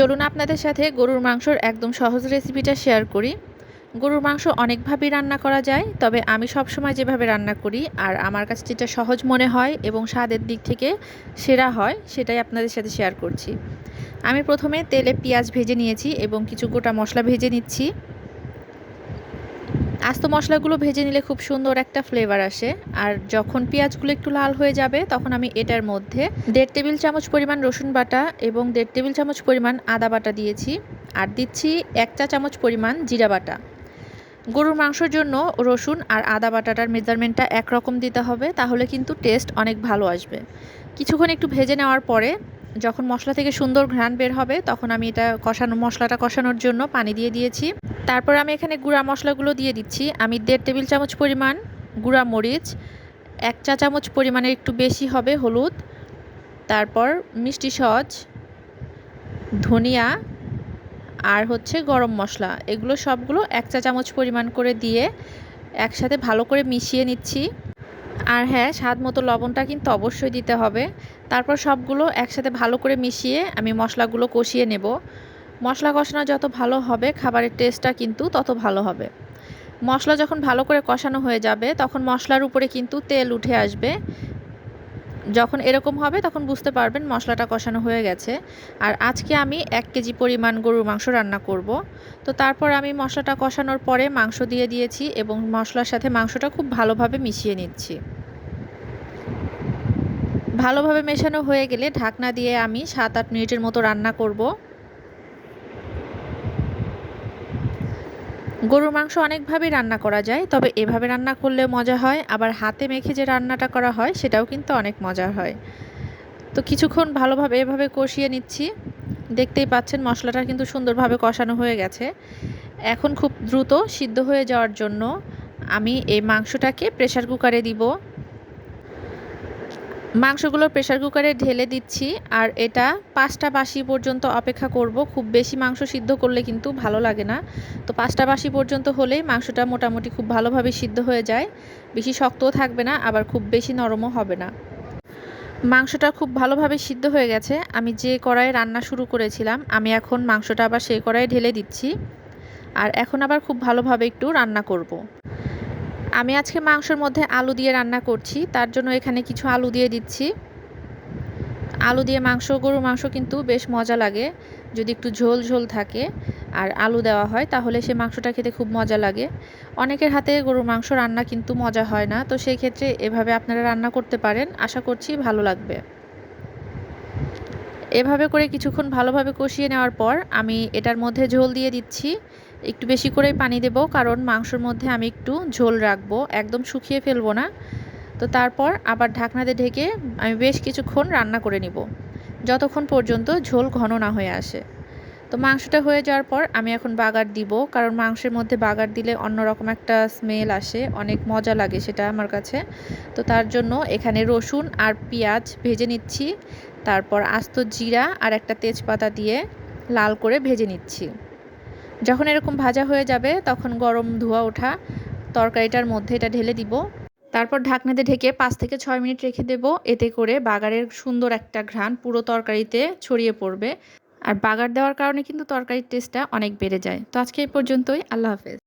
চলুন আপনাদের সাথে গরুর মাংসর একদম সহজ রেসিপিটা শেয়ার করি। গরুর মাংস অনেকভাবেই রান্না করা যায়, তবে আমি সবসময় যেভাবে রান্না করি, আর আমার কাছে যেটা সহজ মনে হয় এবং স্বাদের দিক থেকে সেরা হয়, সেটাই আপনাদের সাথে শেয়ার করছি। আমি প্রথমে তেলে পেঁয়াজ ভেজে নিয়েছি এবং কিছু গোটা মশলা ভেজে নিচ্ছি। আস্ত মশলাগুলো ভেজে নিলে খুব সুন্দর একটা ফ্লেভার আসে। আর যখন পেঁয়াজগুলো একটু লাল হয়ে যাবে, তখন আমি এটার মধ্যে দেড় টেবিল চামচ পরিমাণ রসুন বাটা এবং দেড় টেবিল চামচ পরিমাণ আদা বাটা দিয়েছি। আর দিচ্ছি এক চা চামচ পরিমাণ জিরা বাটা। গরুর মাংসর জন্য রসুন আর আদা বাটাটার মেজারমেন্টটা একরকম দিতে হবে, তাহলে কিন্তু টেস্ট অনেক ভালো আসবে। কিছুক্ষণ একটু ভেজে নেওয়ার পরে যখন মশলা থেকে সুন্দর ঘ্রাণ বের হবে, তখন আমি এটা কষানো, মশলাটা কষানোর জন্য পানি দিয়ে দিয়েছি। তারপর আমি এখানে গুঁড়া মশলাগুলো দিয়ে দিচ্ছি। আমি দেড় টেবিল চামচ পরিমাণ গুঁড়া মরিচ, এক চা চামচ পরিমাণের একটু বেশি হবে হলুদ, তারপর মিষ্টি সজ ধনিয়া আর হচ্ছে গরম মশলা। এগুলো সবগুলো এক চা চামচ পরিমাণ করে দিয়ে একসাথে ভালো করে মিশিয়ে নিচ্ছি। আর হ্যাঁ স্বাদ মতো লবণটা কিন্তু অবশ্যই দিতে হবে। তারপর সবগুলো একসাথে ভালো করে মিশিয়ে আমি মশলাগুলো কষিয়ে নেব। মশলা কষানো যত ভালো হবে, খাবারের টেস্টটা কিন্তু তত ভালো হবে। মশলা যখন ভালো করে কষানো হয়ে যাবে, তখন মশলার উপরে কিন্তু তেল উঠে আসবে। যখন এরকম হবে, তখন বুঝতে পারবেন মশলাটা কষানো হয়ে গেছে। আর আজকে আমি এক কেজি পরিমাণ গরুর মাংস রান্না করব। তো তারপর আমি মশলাটা কষানোর পরে মাংস দিয়ে দিয়েছি এবং মশলার সাথে মাংসটা খুব ভালোভাবে মিশিয়ে নিচ্ছি। ভালোভাবে মেশানো হয়ে গেলে ঢাকনা দিয়ে আমি সাত আট মিনিটের মতো রান্না করব। গরুর মাংস অনেকভাবে রান্না করা যায়, তবে এভাবে রান্না করলে মজা হয়, আবার হাতে মেখে যে রান্নাটা করা হয় সেটাও কিন্তু অনেক মজার হয়। তো কিছুক্ষণ ভালোভাবে এভাবে কষিয়ে নিচ্ছি। দেখতেই পাচ্ছেন মশলাটা কিন্তু সুন্দরভাবে কষানো হয়ে গেছে। এখন খুব দ্রুত সিদ্ধ হয়ে যাওয়ার জন্য আমি এই মাংসটাকে প্রেশার কুকারে দিব। মাংসগুলো প্রেশার কুকারে ঢেলে দিচ্ছি, আর এটা পাঁচটা বাসি পর্যন্ত অপেক্ষা করব। খুব বেশি মাংস সিদ্ধ করলে কিন্তু ভালো লাগে না। তো পাঁচটা বাসি পর্যন্ত হলেই মাংসটা মোটামুটি খুব ভালোভাবে সিদ্ধ হয়ে যায়। বেশি শক্তও থাকবে না, আবার খুব বেশি নরমও হবে না। মাংসটা খুব ভালোভাবে সিদ্ধ হয়ে গেছে। আমি যে কড়াইয়ে রান্না শুরু করেছিলাম, আমি এখন মাংসটা আবার সেই কড়াইয়ে ঢেলে দিচ্ছি। আর এখন আবার খুব ভালোভাবে একটু রান্না করব। আমি আজকে মাংসের মধ্যে আলু দিয়ে রান্না করছি, তার জন্য এখানে কিছু আলু দিয়ে দিচ্ছি। আলু দিয়ে মাংস, গরুর মাংস কিন্তু বেশ মজা লাগে, যদি একটু ঝোল ঝোল থাকে আর আলু দেওয়া হয়, তাহলে সে মাংসটা খেতে খুব মজা লাগে। অনেকের হাতে গরুর মাংস রান্না কিন্তু মজা হয় না, তো সেই ক্ষেত্রে এভাবে আপনারা রান্না করতে পারেন, আশা করছি ভালো লাগবে। এভাবে করে কিছুক্ষণ ভালোভাবে কষিয়ে নেওয়ার পর আমি এটার মধ্যে ঝোল দিয়ে দিচ্ছি। একটু বেশি করেই পানি দেব, কারণ মাংসর মধ্যে আমি একটু ঝোল রাখব, একদম শুকিয়ে ফেলব না। তো তারপর আবার ঢাকনাতে ঢেকে আমি বেশ কিছুক্ষণ রান্না করে নিব, যতক্ষণ পর্যন্ত ঝোল ঘন না হয়ে আসে। তো মাংসটা হয়ে যাওয়ার পর আমি এখন বাগার দিব, কারণ মাংসের মধ্যে বাগার দিলে অন্যরকম একটা স্মেল আসে, অনেক মজা লাগে সেটা আমার কাছে। তো তার জন্য এখানে রসুন আর পেঁয়াজ ভেজে নিচ্ছি, তারপর আস্ত জিরা আর একটা তেজপাতা দিয়ে লাল করে ভেজে নিচ্ছি। যখন এরকম ভাজা হয়ে যাবে, তখন গরম ধোয়া ওঠা তরকারিটার মধ্যে এটা ঢেলে দিব। তারপর ঢাকনাতে ঢেকে পাঁচ থেকে ছয় মিনিট রেখে দেব। এতে করে বাগারের সুন্দর একটা ঘ্রাণ পুরো তরকারিতে ছড়িয়ে পড়বে। আর বাগার দেওয়ার কারণে কিন্তু তরকারির টেস্টটা অনেক বেড়ে যায়। তো আজকে এই পর্যন্তই। আল্লাহ হাফেজ।